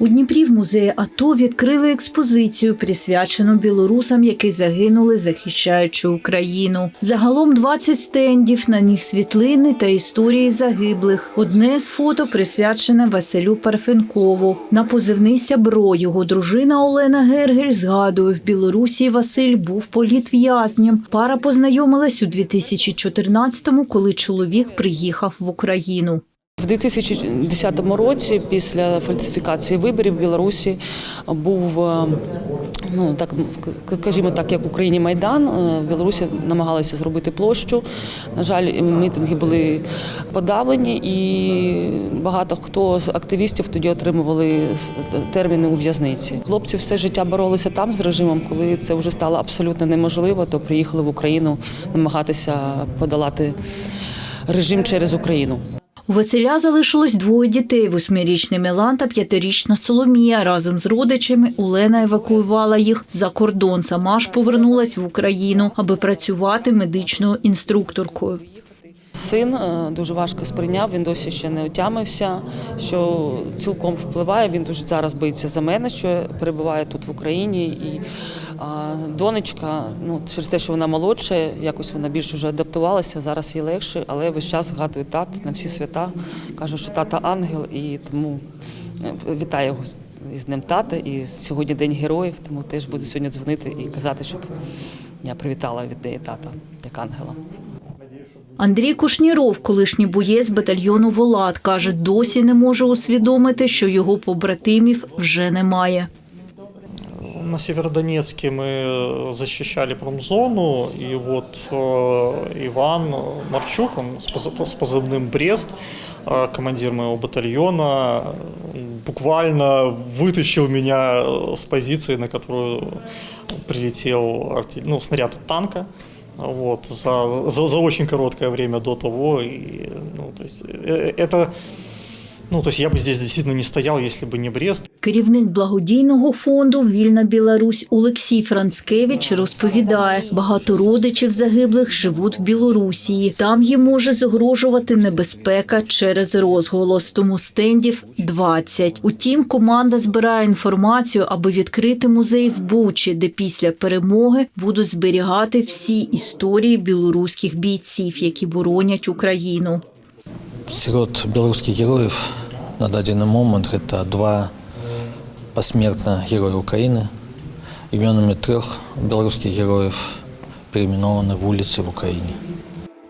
У Дніпрі в музеї АТО відкрили експозицію, присвячену білорусам, які загинули, захищаючи Україну. Загалом 20 стендів, на них світлини та історії загиблих. Одне з фото присвячене Василю Парфенкову. На позивний сябро його дружина Олена Гергель згадує, в Білорусі Василь був політв'язнем. Пара познайомилась у 2014-му, коли чоловік приїхав в Україну. В 2010 році, після фальсифікації виборів в Білорусі, був е, ну так скажімо так, як в Україні Майдан. е, В Білорусі намагалися зробити площу. На жаль, мітинги були подавлені, і багато хто з активістів тоді отримували терміни у в'язниці. Хлопці все життя боролися там з режимом. Коли це вже стало абсолютно неможливо, то приїхали в Україну намагатися подолати режим через Україну. У Василя залишилось двоє дітей: восьмирічний Мілан та п'ятирічна Соломія. Разом з родичами Олена евакуювала їх за кордон. Сама ж повернулась в Україну, аби працювати медичною інструкторкою. Син е, дуже важко сприйняв, він досі ще не отямився, що цілком впливає. Він дуже зараз боїться за мене, що я перебуваю тут в Україні. І донечка, ну через те, що вона молодша, якось вона більш вже адаптувалася. Зараз їй легше, але весь час згадує тат на всі свята. Каже, що тата ангел, і тому е, вітаю його з- Днем тата. І сьогодні день героїв, тому теж буду сьогодні дзвонити і казати, щоб я привітала від неї тата як ангела. Андрій Кушніров, колишній боєць батальйону Волат, каже, досі не може усвідомити, що його побратимів вже немає. На Северодонецке мы защищали промзону, и вот э, Иван Марчук, он с поз- с позывным «Брест», э, командир моего батальона, э, буквально вытащил меня э, с позиции, на которую прилетел арти- ну, снаряд от танка. Вот, за, за, за очень короткое время до того. И, ну, то есть, э, это, ну, то есть я бы здесь действительно не стоял, если бы не Брест. Керівник благодійного фонду Вільна Білорусь Олексій Францкевич розповідає, багато родичів загиблих живуть в Білорусі. Там їм може загрожувати небезпека через розголос. Тому стендів 20. Утім, команда збирає інформацію, аби відкрити музей в Бучі, де після перемоги будуть зберігати всі історії білоруських бійців, які боронять Україну Серед белорусских героев на дадзены момент это два посмертно героя Украины. Именами трех белорусских героев переименованы в улицы в Украине.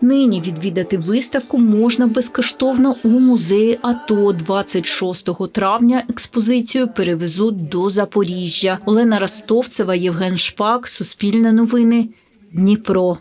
Нині відвідати виставку можна безкоштовно у музеї АТО. 26 травня експозицію перевезуть до Запоріжжя. Олена Ростовцева, Євген Шпак, Суспільне новини, Дніпро.